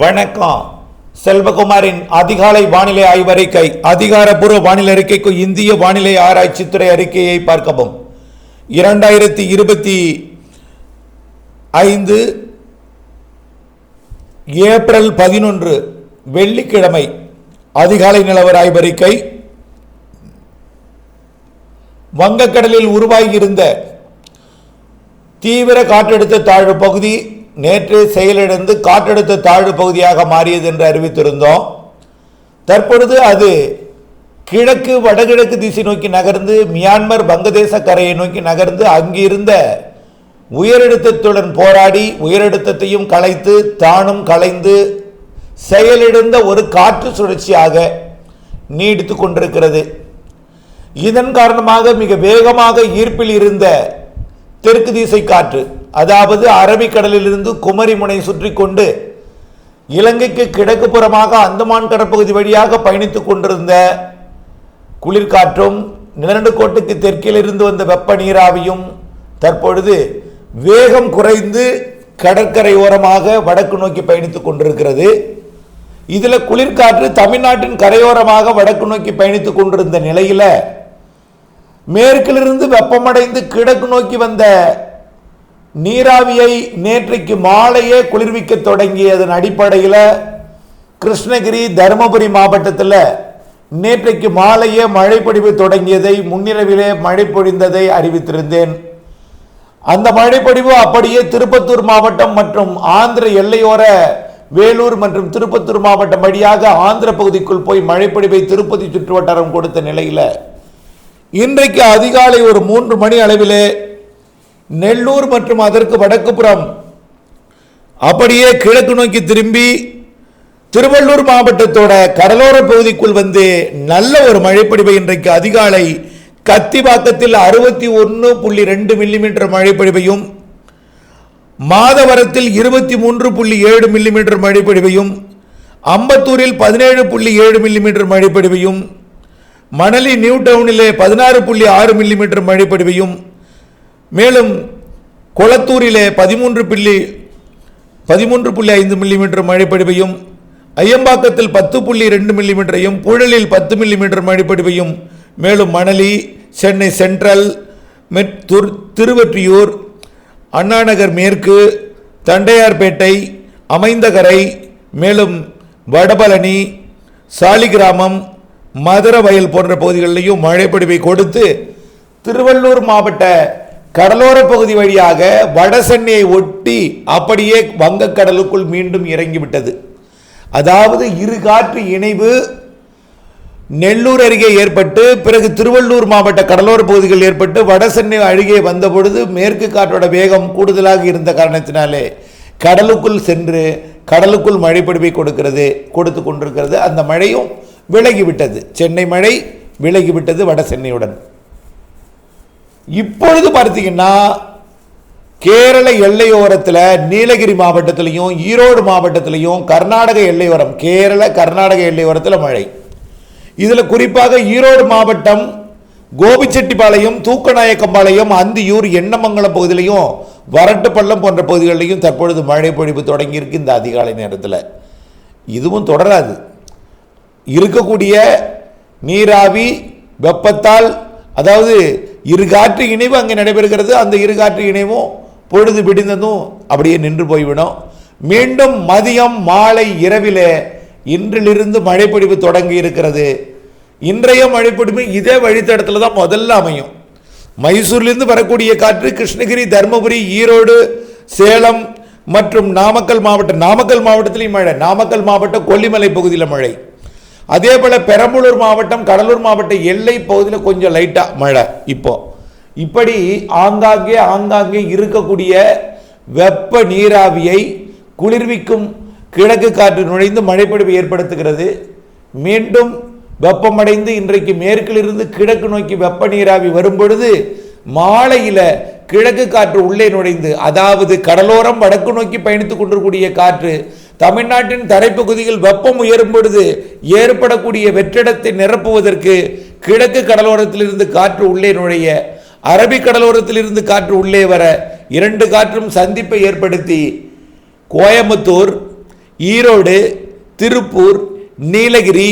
வணக்கம். செல்வகுமாரின் அதிகாலை வானிலை ஆய்வறிக்கை அதிகாரப்பூர்வ வானிலை அறிக்கைக்கு இந்திய வானிலை ஆராய்ச்சித்துறை அறிக்கையை பார்க்கவும். இரண்டாயிரத்தி இருபத்தி ஐந்து ஏப்ரல் பதினொன்று வெள்ளிக்கிழமை அதிகாலை நிலவர ஆய்வறிக்கை. வங்கக்கடலில் உருவாகியிருந்த தீவிர காற்றழுத்த தாழ்வு பகுதி நேற்று செயலிழந்து காற்றழுத்த தாழ்வு பகுதியாக மாறியது என்று அறிவித்திருந்தோம். தற்பொழுது அது கிழக்கு வடகிழக்கு திசை நோக்கி நகர்ந்து மியான்மர் வங்கதேச கரையை நோக்கி நகர்ந்து அங்கிருந்த உயரழுத்தத்துடன் போராடி உயரழுத்தத்தையும் கலைத்து தானும் கலைந்து செயலிழந்த ஒரு காற்று சுழற்சியாக நீடித்து கொண்டிருக்கிறது. இதன் காரணமாக மிக வேகமாக ஈர்ப்பில் இருந்த தெற்கு திசை காற்று அதாவது அரபிக்கடலிலிருந்து குமரிமுனை சுற்றி கொண்டு இலங்கைக்கு கிழக்கு புறமாக அந்தமான் கடற்பகுதி வழியாக பயணித்துக் கொண்டிருந்த குளிர்காற்றும் நிலநடுக்கோட்டுக்கு தெற்கில் இருந்து வந்த வெப்ப நீராவியும் தற்பொழுது வேகம் குறைந்து கடற்கரை ஓரமாக வடக்கு நோக்கி பயணித்துக் கொண்டிருக்கிறது. இதில் குளிர்காற்று தமிழ்நாட்டின் கரையோரமாக வடக்கு நோக்கி பயணித்துக் கொண்டிருந்த நிலையில் மேற்கிலிருந்து வெப்பமடைந்து கிழக்கு நோக்கி வந்த நீராவியை நேற்றைக்கு மாலையே குளிர்விக்க தொடங்கியதன் அடிப்படையில் கிருஷ்ணகிரி தருமபுரி மாவட்டத்தில் நேற்றைக்கு மாலையே மழை பொழிவு தொடங்கியதை முன்னிரவிலே மழை பொழிந்ததை அறிவித்திருந்தேன். அந்த மழைப்பொழிவு அப்படியே திருப்பத்தூர் மாவட்டம் மற்றும் ஆந்திர எல்லையோர வேலூர் மற்றும் திருப்பத்தூர் மாவட்டம் வழியாக ஆந்திர பகுதிக்குள் போய் மழைப்பொழிவை திருப்பதி சுற்றுவட்டாரம் கொடுத்த நிலையில் இன்றைக்கு அதிகாலை ஒரு மூன்று மணி அளவிலே நெல்லூர் மற்றும் அதற்கு வடக்கு புறம். அப்படியே கிழக்கு நோக்கி திரும்பி திருவள்ளூர் மாவட்டத்தோட கடலோர பகுதிக்குள் வந்து நல்ல ஒரு மழைப்பொழிவை இன்றைக்கு அதிகாலை கத்திவாக்கத்தில் அறுபத்தி ஒன்று புள்ளி ரெண்டு மில்லிமீட்டர் மழைப்பொழிவையும் மாதவரத்தில் இருபத்தி மூன்று புள்ளி ஏழு மில்லிமீட்டர் மழைப்பொழிவையும் அம்பத்தூரில் பதினேழு புள்ளி ஏழு மில்லிமீட்டர் மழைப்பொழிவையும் மணலி நியூ டவுனிலே பதினாறு புள்ளி ஆறு மில்லிமீட்டர் மழைப்பொழிவையும் மேலும் கொளத்தூரிலே பதிமூன்று புள்ளி பதிமூன்று புள்ளி ஐந்து மில்லிமீட்டர் மழைப்பொழிவையும் ஐயம்பாக்கத்தில் பத்து புள்ளி ரெண்டு மில்லிமீட்டரையும் புழலில் பத்து மில்லிமீட்டர் மழைப்பொழிவையும் மேலும் மணலி சென்னை சென்ட்ரல் மெத்தூர் திருவற்றியூர் அண்ணாநகர் மேற்கு தண்டையார்பேட்டை அமைந்தகரை மேலும் வடபழனி சாலிகிராமம் மதுரவயல் போன்ற பகுதிகளிலையும் மழைப்பொழிவை கொடுத்து திருவள்ளூர் மாவட்ட கடலோர பகுதி வழியாக வடசென்னையை ஒட்டி அப்படியே வங்கக்கடலுக்குள் மீண்டும் இறங்கிவிட்டது அதாவது இரு காற்று இணைவு நெல்லூர் அருகே ஏற்பட்டு பிறகு திருவள்ளூர் மாவட்ட கடலோர பகுதிகள் ஏற்பட்டு வட சென்னை அருகே வந்த பொழுது மேற்கு காற்றோட வேகம் கூடுதலாக இருந்த காரணத்தினாலே கடலுக்குள் சென்று கடலுக்குள் மழை பொழிவை கொடுக்கிறது கொடுத்து கொண்டிருக்கிறது. அந்த மழையும் விலகிவிட்டது. சென்னை மழை விலகிவிட்டது வட சென்னையுடன். இப்பொழுது பார்த்தீங்கன்னா கேரள எல்லையோரத்தில் நீலகிரி மாவட்டத்திலையும் ஈரோடு மாவட்டத்திலையும் கர்நாடக எல்லையோரம் கேரள கர்நாடக எல்லையோரத்தில் மழை. இதில் குறிப்பாக ஈரோடு மாவட்டம் கோபிச்செட்டிப்பாளையம் தூக்கநாயக்கம்பாளையம் அந்தியூர் எண்ணமங்கலம் பகுதியிலையும் வரட்டுப்பள்ளம் போன்ற பகுதிகளிலையும் தற்பொழுது மழை பொழிவு தொடங்கியிருக்கு இந்த அதிகாலை நேரத்தில். இதுவும் தொடராது. இருக்கக்கூடிய நீராவி வெப்பத்தால் அதாவது இரு காற்று இணைவு அங்கே நடைபெறுகிறது. அந்த இரு காற்று இணைவும் பொழுது பிடிந்ததும் அப்படியே நின்று போய்விடும். மீண்டும் மதியம் மாலை இரவிலே இன்றிலிருந்து மழைப்பிடிப்பு தொடங்கி இருக்கிறது. இன்றைய மழைப்பிடிப்பு இதே வழித்தடத்தில் தான் முதல்ல அமையும். மைசூர்லேருந்து வரக்கூடிய காற்று கிருஷ்ணகிரி தருமபுரி ஈரோடு சேலம் மற்றும் நாமக்கல் மாவட்டம் நாமக்கல் மாவட்டத்திலையும் மழை நாமக்கல் மாவட்டம் கொல்லிமலை பகுதியில் மழை. அதே போல் பெரம்பலூர் மாவட்டம் கடலூர் மாவட்ட எல்லை பகுதியில் கொஞ்சம் லைட்டாக மழை இப்போ. இப்படி ஆங்காங்கே ஆங்காங்கே இருக்கக்கூடிய வெப்ப நீராவியை குளிர்விக்கும் கிழக்கு காற்று நுழைந்து மழைப்பொழிவு ஏற்படுத்துகிறது. மீண்டும் வெப்பமடைந்து இன்றைக்கு மேற்கிலிருந்து கிழக்கு நோக்கி வெப்ப நீராவி வரும் பொழுது மாலையில் கிழக்கு காற்று உள்ளே நுழைந்து அதாவது கடலோரம் வடக்கு நோக்கி பயணித்துக் கொண்டிருக்கூடிய காற்று தமிழ்நாட்டின் தரைப்பகுதியில் வெப்பம் உயரும் பொழுது ஏற்படக்கூடிய வெற்றிடத்தை நிரப்புவதற்கு கிழக்கு கடலோரத்திலிருந்து காற்று உள்ளே நுழைய அரபிக் கடலோரத்திலிருந்து காற்று உள்ளே வர இரண்டு காற்றும் சந்திப்பை ஏற்படுத்தி கோயம்புத்தூர் ஈரோடு திருப்பூர் நீலகிரி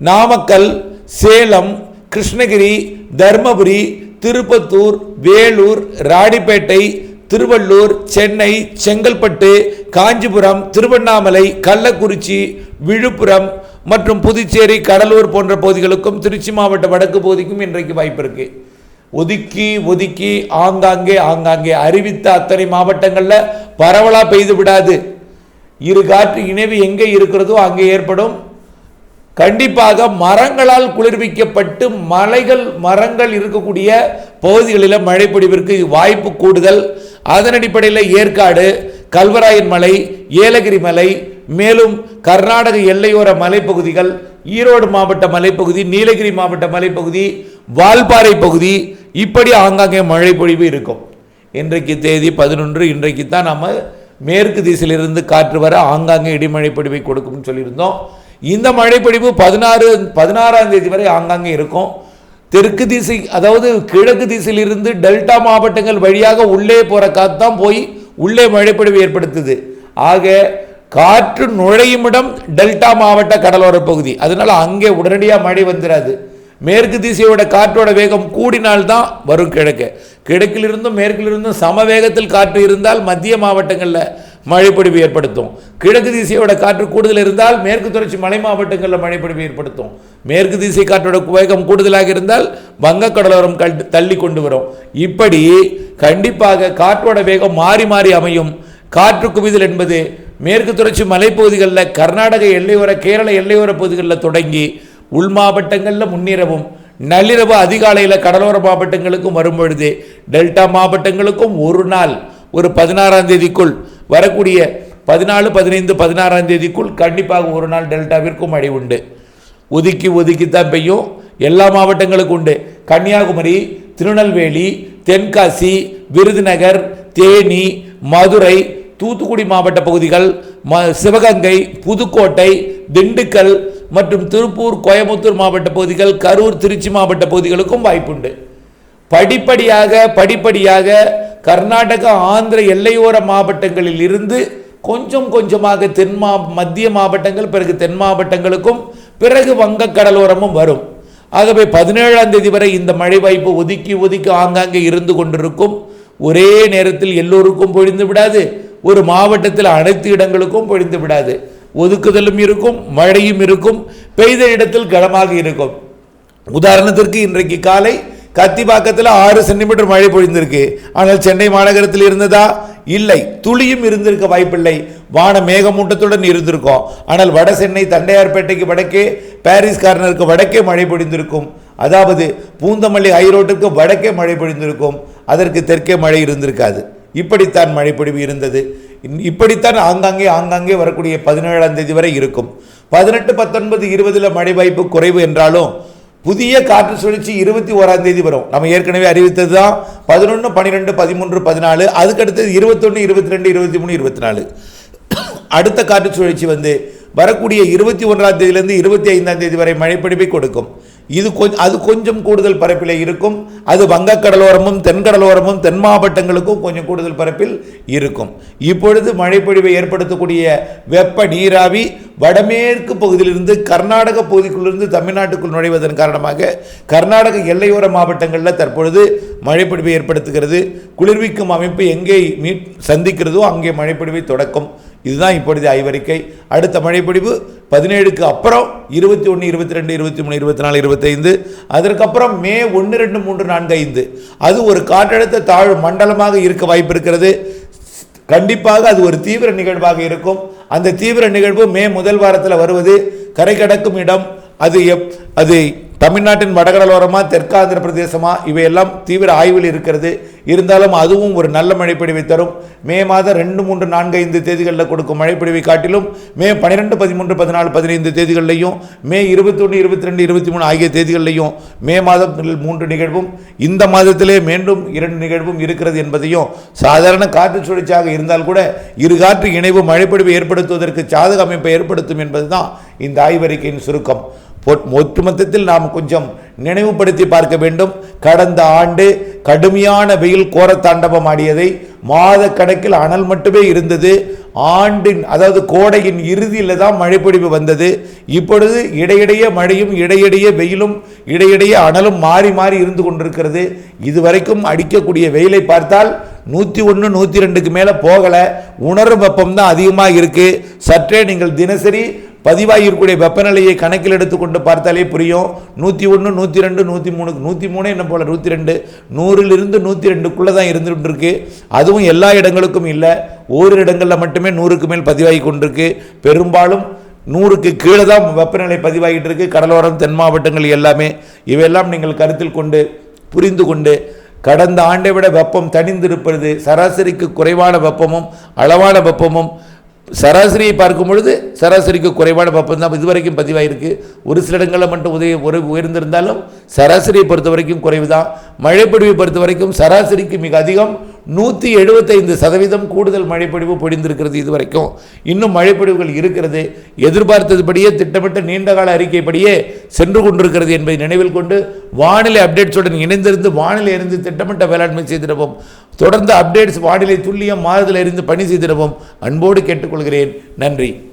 நாமக்கல் சேலம் கிருஷ்ணகிரி தர்மபுரி திருப்பத்தூர் வேலூர் ராணிப்பேட்டை திருவள்ளூர் சென்னை செங்கல்பட்டு காஞ்சிபுரம் திருவண்ணாமலை கள்ளக்குறிச்சி விழுப்புரம் மற்றும் புதுச்சேரி கடலூர் போன்ற பகுதிகளுக்கும் திருச்சி மாவட்ட வடக்கு பகுதிக்கும் இன்றைக்கு வாய்ப்பு இருக்கு. ஒதுக்கி ஒதுக்கி ஆங்காங்கே ஆங்காங்கே அறிவித்த அத்தனை மாவட்டங்களில் பரவலாக பெய்து விடாது. இரு காற்று இணைவு எங்கே இருக்கிறதோ அங்கே ஏற்படும். கண்டிப்பாக மரங்களால் குளிர்விக்கப்பட்டு மலைகள் மரங்கள் இருக்கக்கூடிய பகுதிகளில் மழை வாய்ப்பு கூடுதல். அதன் அடிப்படையில் ஏற்காடு கல்வராயன் மலை ஏலகிரி மலை மேலும் கர்நாடக எல்லையோர மலைப்பகுதிகள் ஈரோடு மாவட்ட மலைப்பகுதி நீலகிரி மாவட்ட மலைப்பகுதி வால்பாறை பகுதி இப்படி ஆங்காங்கே மழை பொழிவு இருக்கும். இன்றைக்கு தேதி பதினொன்று இன்றைக்கு தான் நம்ம மேற்கு திசையிலிருந்து காற்று வர ஆங்காங்கே இடிமழை பொழிவை கொடுக்கும்னு சொல்லியிருந்தோம். இந்த மழைப்பொழிவு பதினாறு பதினாறாம் தேதி வரை ஆங்காங்கே இருக்கும். தெற்கு திசை அதாவது கிழக்கு திசையிலிருந்து டெல்டா மாவட்டங்கள் வழியாக உள்ளே போகிற காற்று தான் போய் உள்ளே மழைப்பொழிவு ஏற்படுத்துது. ஆக காற்று நுழையும் இடம் டெல்டா மாவட்ட கடலோர பகுதி. அதனால அங்கே உடனடியாக மழை வந்துடாது மேற்கு திசையோட காற்றோட வேகம் கூடினால்தான் வரும் கிழக்கு. கிழக்கிலிருந்தும் மேற்கிலிருந்தும் சம வேகத்தில் காற்று இருந்தால் மத்திய மாவட்டங்களில் மழைப்பொழிவு ஏற்படுத்தும். கிழக்கு திசையோட காற்று கூடுதல் இருந்தால் மேற்கு தொடர்ச்சி மலை மாவட்டங்களில் மழைப்பொழிவு ஏற்படுத்தும். மேற்கு திசை காற்றோட வேகம் கூடுதலாக இருந்தால் வங்கக்கடலோரம் கல் தள்ளி கொண்டு வரும். இப்படி கண்டிப்பாக காற்றோட வேகம் மாறி மாறி அமையும். காற்று குவிதல் என்பது மேற்கு தொடர்ச்சி மலைப்பகுதிகளில் கர்நாடக எல்லையோர கேரள எல்லையோர பகுதிகளில் தொடங்கி உள் மாவட்டங்களில் முன்னிரவும். நள்ளிரவு அதிகாலையில் கடலோர மாவட்டங்களுக்கும் வரும்பொழுது டெல்டா மாவட்டங்களுக்கும் ஒரு நாள் ஒரு பதினாறாம் தேதிக்குள் வரக்கூடிய பதினாலு பதினைந்து பதினாறாம் தேதிக்குள் கண்டிப்பாக ஒரு நாள் டெல்டாவிற்கும் மழை உண்டு. ஒதுக்கி ஒதுக்கித்தான் பெய்யும். எல்லா மாவட்டங்களுக்கும் உண்டு. கன்னியாகுமரி திருநெல்வேலி தென்காசி விருதுநகர் தேனி மதுரை தூத்துக்குடி மாவட்ட பகுதிகள் ம சிவகங்கை புதுக்கோட்டை திண்டுக்கல் மற்றும் திருப்பூர் கோயம்புத்தூர் மாவட்ட பகுதிகள் கரூர் திருச்சி மாவட்ட பகுதிகளுக்கும் வாய்ப்புண்டு. படிப்படியாக படிப்படியாக கர்நாடகா ஆந்திர எல்லையோர மாவட்டங்களில் இருந்து கொஞ்சம் கொஞ்சமாக தென் மா மத்திய மாவட்டங்கள் பிறகு தென் மாவட்டங்களுக்கும் பிறகு வங்கக் கடலோரமும் வரும். ஆகவே பதினேழாம் தேதி வரை இந்த மழை வாய்ப்பு ஒதுக்கி ஒதுக்கி ஆங்காங்கே இருந்து கொண்டிருக்கும். ஒரே நேரத்தில் எல்லோருக்கும் பொழிந்து விடாது. ஒரு மாவட்டத்தில் அனைத்து இடங்களுக்கும் பொழிந்து விடாது. ஒதுக்குதலும் இருக்கும் மழையும் இருக்கும் பெய்த இடத்தில் கனமாக இருக்கும். உதாரணத்திற்கு இன்றைக்கு காலை கத்திபாக்கத்தில் ஆறு சென்டிமீட்டர் மழை பொழிந்திருக்கு. ஆனால் சென்னை மாநகரத்தில் இருந்ததா? இல்லை. துளியும் இருந்திருக்க வாய்ப்பில்லை. வான மேகமூட்டத்துடன் இருந்திருக்கும். ஆனால் வட சென்னை தண்டையார்பேட்டைக்கு வடக்கே பாரிஸ் கார்னருக்கு வடக்கே மழை பொழிந்திருக்கும். அதாவது பூந்தமல்லி ஹைரோட்டுக்கு வடக்கே மழை பொழிந்திருக்கும். அதற்கு தெற்கே மழை இருந்திருக்காது. இப்படித்தான் மழைப்பொழிவு இருந்தது. இன்- இப்படித்தான் ஆங்காங்கே ஆங்காங்கே வரக்கூடிய பதினேழாம் தேதி வரை இருக்கும். பதினெட்டு பத்தொன்பது இருபதில் மழை வாய்ப்பு குறைவு என்றாலும் புதிய காற்று சுழற்சி இருபத்தி ஓராம் தேதி வரும். நம்ம ஏற்கனவே அறிவித்தது தான் பதினொன்று பன்னிரெண்டு பதிமூன்று பதினாலு அதுக்கடுத்தது இருபத்தொன்று இருபத்தி ரெண்டு இருபத்தி மூணு இருபத்தி நாலு அடுத்த காற்று சுழற்சி வந்து வரக்கூடிய இருபத்தி ஒன்றாம் தேதியிலேருந்து இருபத்தி ஐந்தாம் தேதி வரை மழைப்பிடிப்பை கொடுக்கும். இது கொஞ்சம் அது கொஞ்சம் கூடுதல் பரப்பில் இருக்கும். அது வங்கக்கடலோரமும் தென்கடலோரமும் தென் மாவட்டங்களுக்கும் கொஞ்சம் கூடுதல் பரப்பில் இருக்கும். இப்பொழுது மழைப்பொழிவை ஏற்படுத்தக்கூடிய வெப்ப நீராவி வடமேற்கு பகுதியிலிருந்து கர்நாடக பகுதிக்குள்ளிருந்து தமிழ்நாட்டுக்குள் நுழைவதன் காரணமாக கர்நாடக எல்லையோர மாவட்டங்களில் தற்பொழுது மழைப்பொழிவை ஏற்படுத்துகிறது. குளிர்விக்கும் அமைப்பு எங்கே மீட் சந்திக்கிறதோ அங்கே மழைப்பொழிவை தொடக்கும். இதுதான் இப்பொழுது ஆய்வறிக்கை. அடுத்த மழைப்பொழிவு பதினேழுக்கு அப்புறம் இருபத்தி ஒன்று இருபத்தி ரெண்டு இருபத்தி மூணு இருபத்தி நாலு இருபத்தைந்து. அதற்கப்புறம் மே ஒன்று ரெண்டு மூன்று நான்கு ஐந்து. அது ஒரு காற்றழுத்த தாழ்வு மண்டலமாக இருக்க வாய்ப்பு இருக்கிறது. கண்டிப்பாக அது ஒரு தீவிர நிகழ்வாக இருக்கும். அந்த தீவிர நிகழ்வு மே முதல் வாரத்தில் வருவது கரை கடக்கும் இடம். அது எப் அது தமிழ்நாட்டின் வடகடலோரமாக தெற்காந்திர பிரதேசமாக இவையெல்லாம் தீவிர ஆய்வில் இருக்கிறது. இருந்தாலும் அதுவும் ஒரு நல்ல மழைப்பொழிவை தரும். மே மாதம் ரெண்டு மூன்று நான்கு ஐந்து தேதிகளில் கொடுக்கும் மழைப்பொழிவை காட்டிலும் மே பன்னிரெண்டு பதிமூன்று பதினாலு பதினைந்து தேதிகளிலையும் மே இருபத்தொன்று இருபத்தி ரெண்டு இருபத்தி மூணு ஆகிய தேதிகளிலையும் மே மாதம் மூன்று நிகழ்வும் இந்த மாதத்திலே மீண்டும் இரண்டு நிகழ்வும் இருக்கிறது என்பதையும் சாதாரண காற்று சுழற்சியாக இருந்தால் கூட இரு காற்று இணைவு மழைப்பொழிவை ஏற்படுத்துவதற்கு சாதக அமைப்பை ஏற்படுத்தும் என்பதுதான் இந்த ஆய்வறிக்கையின் சுருக்கம் ஒட்டுமொத்தத்தில் நாம் கொஞ்சம் நினைவுபடுத்தி பார்க்க வேண்டும். கடந்த ஆண்டு கடுமையான வெயில் கோரத்தாண்டவம் ஆடியதை மாத கணக்கில் அனல் மட்டுமே இருந்தது. ஆண்டின் அதாவது கோடையின் இறுதியில் தான் மழைப்பொழிவு வந்தது. இப்பொழுது இடையிடையே மழையும் இடையிடையே வெயிலும் இடையிடையே அனலும் மாறி மாறி இருந்து கொண்டிருக்கிறது. இதுவரைக்கும் அடிக்கக்கூடிய வெயிலை பார்த்தால் நூற்றி ஒன்று நூற்றி ரெண்டுக்கு மேலே போகலை. உணரும் வெப்பம் தான் அதிகமாக இருக்குது சற்றே நீங்கள் தினசரி பதிவாகியிருக்கக்கூடிய வெப்பநிலையை கணக்கில் எடுத்துக்கொண்டு பார்த்தாலே புரியும். நூற்றி ஒன்று நூற்றி ரெண்டு நூற்றி மூணு நூற்றி மூணு என்ன போல்? நூற்றி ரெண்டு நூறிலிருந்து நூற்றி ரெண்டுக்குள்ளே தான் இருந்துகிட்டு இருக்கு அதுவும் எல்லா இடங்களுக்கும் இல்லை. ஓரிரு இடங்களில் மட்டுமே நூறுக்கு மேல் பதிவாகி கொண்டிருக்கு. பெரும்பாலும் நூறுக்கு கீழே தான் வெப்பநிலை பதிவாகிட்டு இருக்கு. கடலோரம் தென் மாவட்டங்கள் எல்லாமே. இவையெல்லாம் நீங்கள் கருத்தில் கொண்டு புரிந்து கொண்டு கடந்த ஆண்டை விட வெப்பம் தணிந்திருப்பது சராசரிக்கு குறைவான வெப்பமும் அளவான வெப்பமும் சராசரியை பார்க்கும் பொழுது சராசரிக்கு குறைவான பப்பம் தான் இதுவரைக்கும் பதிவாயிருக்கு. ஒரு சில இடங்களில் மட்டும் உதவி ஒரு உயர்ந்திருந்தாலும் சராசரியை பொறுத்த வரைக்கும் குறைவு தான் மழைப்பொழிவை பொறுத்த வரைக்கும் சராசரிக்கு மிக அதிகம். நூற்றி எழுபத்தைந்து சதவீதம் கூடுதல் மழைப்பொழிவு பொழிந்திருக்கிறது இதுவரைக்கும். இன்னும் மழைப்பொழிவுகள் இருக்கிறது. எதிர்பார்த்ததுபடியே திட்டமிட்ட நீண்டகால அறிக்கைப்படியே சென்று கொண்டிருக்கிறது என்பதை நினைவில் கொண்டு வானிலை அப்டேட்ஸுடன் இணைந்திருந்து வானிலை அறிந்து திட்டமிட்ட வேளாண்மை செய்திடவும். தொடர்ந்து அப்டேட்ஸ் வானிலை துல்லியம் மாறுதல் அறிந்து பணி செய்திடவும் அன்போடு கேட்டுக்கொள்கிறேன். நன்றி.